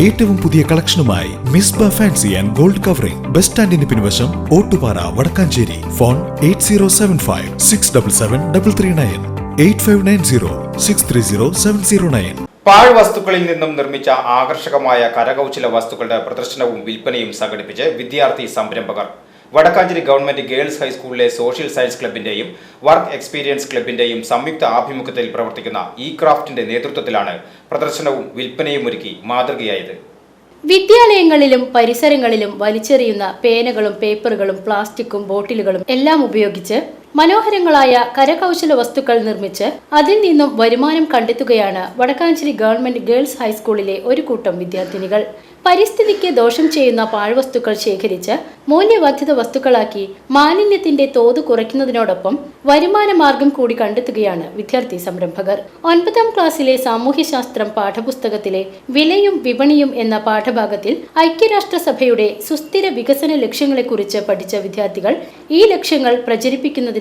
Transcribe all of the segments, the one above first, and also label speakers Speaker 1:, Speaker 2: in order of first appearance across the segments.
Speaker 1: ഏറ്റവും പുതിയ കളക്ഷനുമായി Misba fancy and gold covering. Bus സ്റ്റാൻഡിന് പിൻവശം Ottupara Wadakkanchery. Phone eight zero seven five six double seven double three nine eight five nine zero six three zero seven zero nine.
Speaker 2: പാഴ് വസ്തുക്കളിൽ നിന്നും നിർമ്മിച്ച ആകർഷകമായ കരകൗശല വസ്തുക്കളുടെ പ്രദർശനവും വിൽപ്പനയും സംഘടിപ്പിച്ച് വിദ്യാർത്ഥി സംരംഭകർ വടക്കാഞ്ചേരി ഗവൺമെന്റ് ഗേൾസ് ഹൈസ്കൂളിലെ സോഷ്യൽ സയൻസ് ക്ലബിന്റെയും വർക്ക് എക്സ്പീരിയൻസ് ക്ലബിന്റെയും സംയുക്ത ആഭിമുഖ്യത്തിൽ പ്രവർത്തിക്കുന്ന ഇ ക്രാഫ്റ്റിന്റെ നേതൃത്വത്തിലാണ് പ്രദർശനവും വിൽപ്പനയും ഒരുക്കി മാതൃകയായത്.
Speaker 3: വിദ്യാലയങ്ങളിലും പരിസരങ്ങളിലും വലിച്ചെറിയുന്ന പേനകളും പേപ്പറുകളും പ്ലാസ്റ്റിക്കും ബോട്ടിലുകളും എല്ലാം ഉപയോഗിച്ച് മനോഹരങ്ങളായ കരകൗശല വസ്തുക്കൾ നിർമ്മിച്ച് അതിൽ നിന്നും വരുമാനം കണ്ടെത്തുകയാണ് വടക്കാഞ്ചേരി ഗവൺമെന്റ് ഗേൾസ് ഹൈസ്കൂളിലെ ഒരു കൂട്ടം വിദ്യാർത്ഥിനികൾ. പരിസ്ഥിതിക്ക് ദോഷം ചെയ്യുന്ന പാഴ്വസ്തുക്കൾ ശേഖരിച്ച് മൂല്യവർദ്ധിത വസ്തുക്കളാക്കി മാലിന്യത്തിന്റെ തോത് കുറയ്ക്കുന്നതിനോടൊപ്പം വരുമാന മാർഗം കൂടി കണ്ടെത്തുകയാണ് വിദ്യാർത്ഥി സംരംഭകർ. ഒൻപതാം ക്ലാസ്സിലെ സാമൂഹ്യശാസ്ത്രം പാഠപുസ്തകത്തിലെ വിലയും വിപണിയും എന്ന പാഠഭാഗത്തിൽ ഐക്യരാഷ്ട്രസഭയുടെ സുസ്ഥിര വികസന ലക്ഷ്യങ്ങളെക്കുറിച്ച് പഠിച്ച വിദ്യാർത്ഥികൾ ഈ ലക്ഷ്യങ്ങൾ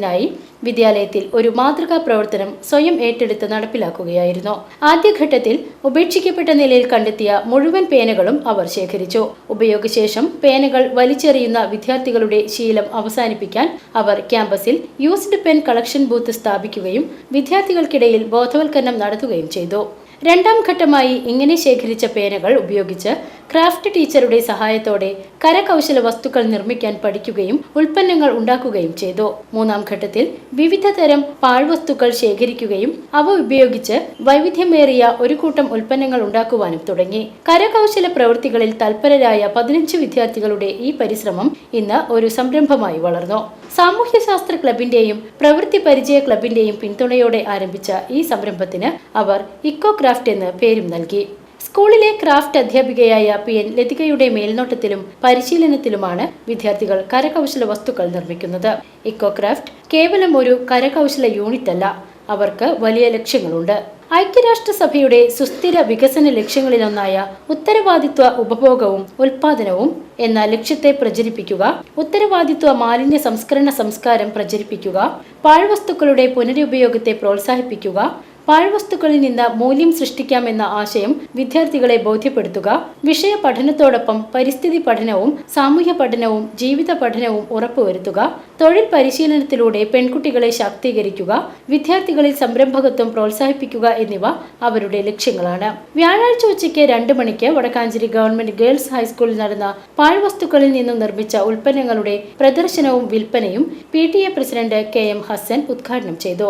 Speaker 3: പ്രചരിപ്പിക്കുന്നതിനായി വിദ്യാലയത്തിൽ ഒരു മാതൃകാ പ്രവർത്തനം സ്വയം ഏറ്റെടുത്ത് നടപ്പിലാക്കുകയായിരുന്നു. ആദ്യഘട്ടത്തിൽ ഉപേക്ഷിക്കപ്പെട്ട നിലയിൽ കണ്ടെത്തിയ മുഴുവൻ പേനകളും അവർ ശേഖരിച്ചു. ഉപയോഗശേഷം പേനകൾ വലിച്ചെറിയുന്ന വിദ്യാർത്ഥികളുടെ ശീലം അവസാനിപ്പിക്കാൻ അവർ ക്യാമ്പസിൽ യൂസ്ഡ് പെൻ കളക്ഷൻ ബൂത്ത് സ്ഥാപിക്കുകയും വിദ്യാർത്ഥികൾക്കിടയിൽ ബോധവൽക്കരണം നടത്തുകയും ചെയ്തു. രണ്ടാം ഘട്ടമായി ഇങ്ങനെ ശേഖരിച്ച പേനകൾ ഉപയോഗിച്ച് ക്രാഫ്റ്റ് ടീച്ചറുടെ സഹായത്തോടെ കരകൗശല വസ്തുക്കൾ നിർമ്മിക്കാൻ പഠിക്കുകയും ഉൽപ്പന്നങ്ങൾ ഉണ്ടാക്കുകയും ചെയ്തു. മൂന്നാം ഘട്ടത്തിൽ വിവിധ തരം പാഴ്വസ്തുക്കൾ ശേഖരിക്കുകയും അവ ഉപയോഗിച്ച് വൈവിധ്യമേറിയ ഒരു കൂട്ടം ഉൽപ്പന്നങ്ങൾ ഉണ്ടാക്കുവാനും തുടങ്ങി. കരകൗശല പ്രവൃത്തികളിൽ തൽപരരായ പതിനഞ്ച് വിദ്യാർത്ഥികളുടെ ഈ പരിശ്രമം ഇന്ന് ഒരു സംരംഭമായി വളർന്നു. സാമൂഹ്യശാസ്ത്ര ക്ലബിന്റെയും പ്രവൃത്തി പരിചയ ക്ലബിന്റെയും പിന്തുണയോടെ ആരംഭിച്ച ഈ സംരംഭത്തിന് അവർ ഇക്കോ ക്രാഫ്റ്റ് എന്ന് പേരും നൽകി. സ്കൂളിലെ ക്രാഫ്റ്റ് അധ്യാപികയായ പി എൻ ലതികയുടെ മേൽനോട്ടത്തിലും പരിശീലനത്തിലുമാണ് വിദ്യാർത്ഥികൾ കരകൗശല വസ്തുക്കൾ നിർമ്മിക്കുന്നത്. ഇക്കോ ക്രാഫ്റ്റ് കേവലം ഒരു കരകൗശല യൂണിറ്റ് അല്ല അവർക്ക് വലിയ ലക്ഷ്യങ്ങളുണ്ട്. ഐക്യരാഷ്ട്രസഭയുടെ സുസ്ഥിര വികസന ലക്ഷ്യങ്ങളിലൊന്നായ ഉത്തരവാദിത്വ ഉപഭോഗവും ഉൽപാദനവും എന്ന ലക്ഷ്യത്തെ പ്രചരിപ്പിക്കുക ഉത്തരവാദിത്വ മാലിന്യ സംസ്കരണ സംസ്കാരം പ്രചരിപ്പിക്കുക പാഴ്വസ്തുക്കളുടെ പുനരുപയോഗത്തെ പ്രോത്സാഹിപ്പിക്കുക പാഴ്വസ്തുക്കളിൽ നിന്ന് മൂല്യം സൃഷ്ടിക്കാമെന്ന ആശയം വിദ്യാർത്ഥികളെ ബോധ്യപ്പെടുത്തുക വിഷയ പഠനത്തോടൊപ്പം പരിസ്ഥിതി പഠനവും സാമൂഹ്യ പഠനവും ജീവിത പഠനവും ഉറപ്പുവരുത്തുക തൊഴിൽ പരിശീലനത്തിലൂടെ പെൺകുട്ടികളെ ശാക്തീകരിക്കുക വിദ്യാർത്ഥികളിൽ സംരംഭകത്വം പ്രോത്സാഹിപ്പിക്കുക എന്നിവ അവരുടെ ലക്ഷ്യങ്ങളാണ്. വ്യാഴാഴ്ച ഉച്ചയ്ക്ക് രണ്ട് മണിക്ക് വടക്കാഞ്ചേരി ഗവൺമെന്റ് ഗേൾസ് ഹൈസ്കൂളിൽ നടന്ന പാഴ്വസ്തുക്കളിൽ നിന്നും നിർമ്മിച്ച ഉൽപ്പന്നങ്ങളുടെ പ്രദർശനവും വിൽപ്പനയും P president K M Hasan ഉദ്ഘാടനം ചെയ്തു.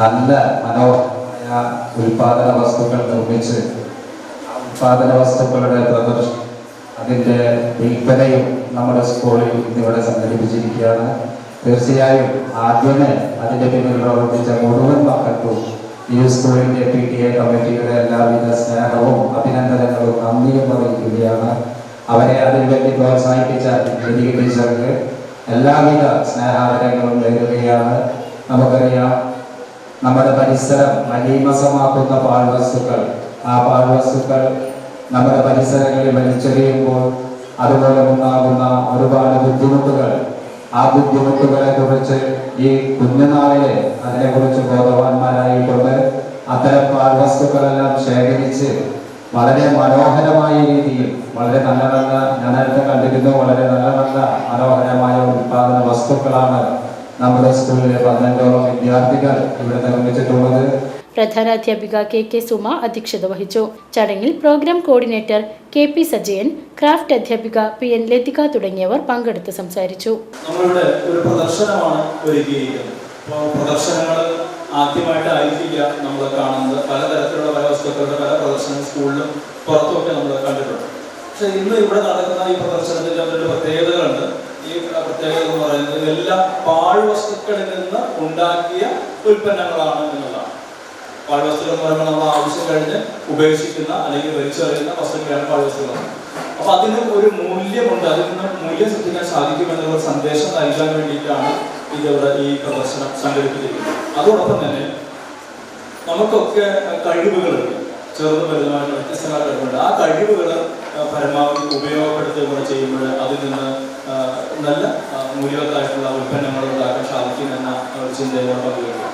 Speaker 4: നല്ല മനോഹരമായ ഉൽപാദന വസ്തുക്കൾ നിർമ്മിച്ച് ഉൽപാദന വസ്തുക്കളുടെ പ്രദർശനം അതിന്റെ വിൽപ്പനയും നമ്മുടെ സ്കൂളിൽ ഇന്നിവിടെ സംഘടിപ്പിച്ചിരിക്കുകയാണ്. തീർച്ചയായും ആദ്യമേ അതിന്റെ പിന്നിൽ പ്രവർത്തിച്ച മുഴുവൻ മക്കൾക്കും ഈ സ്കൂളിന്റെ പി ടി എ കമ്മിറ്റിയുടെ എല്ലാവിധ സ്നേഹവും അഭിനന്ദനങ്ങളും നന്ദിയും അറിയിക്കുകയാണ്. അവരെ അതിൽ വേണ്ടി പ്രോത്സാഹിപ്പിച്ച ലതിക ടീച്ചർക്ക് എല്ലാവിധ സ്നേഹാദരങ്ങളും നേരുകയാണ്. നമുക്കറിയാം നമ്മുടെ പരിസരം മലീമസമാക്കുന്ന പാഴ്വസ്തുക്കൾ. ആ പാഴ്വസ്തുക്കൾ നമ്മുടെ പരിസരങ്ങളിൽ വലിച്ചെറിയുമ്പോൾ അതുപോലെ ഉണ്ടാകുന്ന ഒരുപാട് ബുദ്ധിമുട്ടുകൾ. ആ ബുദ്ധിമുട്ടുകളെ കുറിച്ച് ഈ കുഞ്ഞുനാളിലെ അതിനെക്കുറിച്ച് ബോധവാന്മാരായിക്കൊണ്ട് അത്തരം പാഴ്വസ്തുക്കളെല്ലാം ശേഖരിച്ച് വളരെ മനോഹരമായ രീതിയിൽ വളരെ നല്ല നല്ല ഞാൻ നേരത്തെ കണ്ടിരുന്നു വളരെ നല്ല നല്ല മനോഹരമായ ഉൽപാദന വസ്തുക്കളാണ് നമ്മുടെ സ്കൂളിലെ പതിനഞ്ചോളം വിദ്യാർത്ഥികൾ ഇവിടെ നിർമ്മിച്ചിട്ടുള്ളത്.
Speaker 3: പ്രധാനാധ്യാപിക കെ കെ സുമ അധ്യക്ഷത വഹിച്ചു. ചടങ്ങിൽ programme coordinator K P Sajayan craft അധ്യാപിക പി എൻ ലതിക തുടങ്ങിയവർ പങ്കെടുത്ത് സംസാരിച്ചു.
Speaker 5: നമ്മളിവിടെ ഒരു പ്രദർശനമാണ് ഒരുക്കിയിരിക്കുന്നത്. പ്രദർശനങ്ങൾ ആദ്യമായിട്ടായിരിക്കില്ല നമ്മൾ കാണുന്നത്. പലതരത്തിലുള്ള പല വസ്തുക്കളുടെ പല പ്രദർശനം സ്കൂളിലും പുറത്തുമൊക്കെ നമ്മൾ കണ്ടിട്ടുണ്ട്. പക്ഷേ ഇന്ന് ഇവിടെ നടക്കുന്ന ഈ പ്രദർശനത്തിന്റെ പ്രത്യേകതകളുണ്ട്. ഈ പ്രത്യേകത എന്ന് പറയുന്നത് ഇതെല്ലാം പാഴ്വസ്തുക്കളിൽ നിന്ന് ഉണ്ടാക്കിയ ഉൽപ്പന്നങ്ങളാണ് എന്നുള്ളതാണ്. പാഴ്വസ്തുക്കൾ എന്ന് പറയുമ്പോൾ നമ്മൾ ആവശ്യം കഴിഞ്ഞ് ഉപേക്ഷിക്കുന്ന അല്ലെങ്കിൽ വലിച്ചെറിയുന്ന വസ്തുക്കളാണ് പാഴ്വസ്തുക്കൾ. അപ്പൊ അതിന് ഒരു മൂല്യമുണ്ട്. അതിൽ നിന്ന് മൂല്യം സൃഷ്ടിക്കാൻ സാധിക്കുമെന്നുള്ള സന്ദേശം നൽകാൻ വേണ്ടിയിട്ടാണ് ഇതിവിടെ ഈ പ്രദർശനം സംഘടിപ്പിച്ചിരിക്കുന്നത്. അതോടൊപ്പം തന്നെ നമുക്കൊക്കെ കഴിവുകളുണ്ട്. ചെറുതും വലുതുമായിട്ട് വ്യത്യസ്തമായ കഴിവുണ്ട്. ആ കഴിവുകൾ പരമാവധി ഉപയോഗപ്പെടുത്തുക ചെയ്യുമ്പോൾ അതിൽ നിന്ന് നല്ല മൂല്യവത്തായിട്ടുള്ള ഉൽപ്പന്നങ്ങൾ ഉണ്ടാക്കാൻ സാധിക്കുമെന്ന ഒരു ചിന്തയോടെ പങ്കുവയ്ക്കുക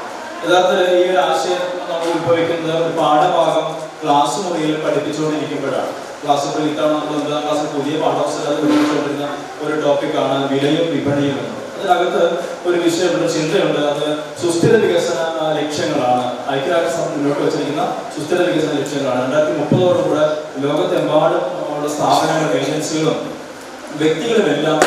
Speaker 5: യഥാർത്ഥത്തിൽ ഈ ഒരു ആശയം നമ്മൾ ഉത്ഭവിക്കുന്നത് ഒരു പാഠഭാഗം ക്ലാസ് മുറിയിൽ പഠിപ്പിച്ചുകൊണ്ടിരിക്കുമ്പോഴാണ്. ക്ലാസ്സുകളിൽ ഇത്തവണ നമ്മൾ ഒൻപതാം ക്ലാസ് പുതിയ പാഠപുസ്തകം പഠിപ്പിച്ചുകൊണ്ടിരുന്ന ഒരു ടോപ്പിക്കാണ് വിലയും വിപണിയും എന്നത് അതിനകത്ത് ഒരു വിഷയം ഒരു ചിന്തയുണ്ട്. അത് സുസ്ഥിര വികസന ലക്ഷ്യങ്ങളാണ്. ഐക്യരാഷ്ട്രസഭ മുന്നോട്ട് വെച്ചിരിക്കുന്ന സുസ്ഥിര വികസന ലക്ഷ്യങ്ങളാണ്. രണ്ടായിരത്തി മുപ്പതോടുകൂടെ ലോകത്തെമ്പാടും ഉള്ള സ്ഥാപനങ്ങളും ഏജൻസികളും വ്യക്തികളുമെല്ലാം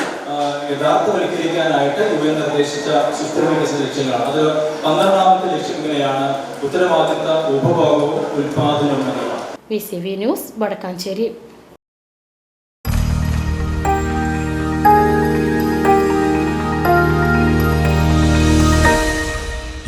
Speaker 5: യഥാർത്ഥവൽക്കരിക്കാനായിട്ട് യു എൻ നിർദ്ദേശിച്ച സുസ്ഥിര വികസന ലക്ഷ്യങ്ങളാണ്. അത് പന്ത്രണ്ടാമത്തെ ലക്ഷ്യം ഇങ്ങനെയാണ്. ഉത്തരവാദിത്ത ഉപഭോഗവും ഉൽപാദനവും എന്നുള്ളതാണ്.
Speaker 3: C V news Wadakkanchery.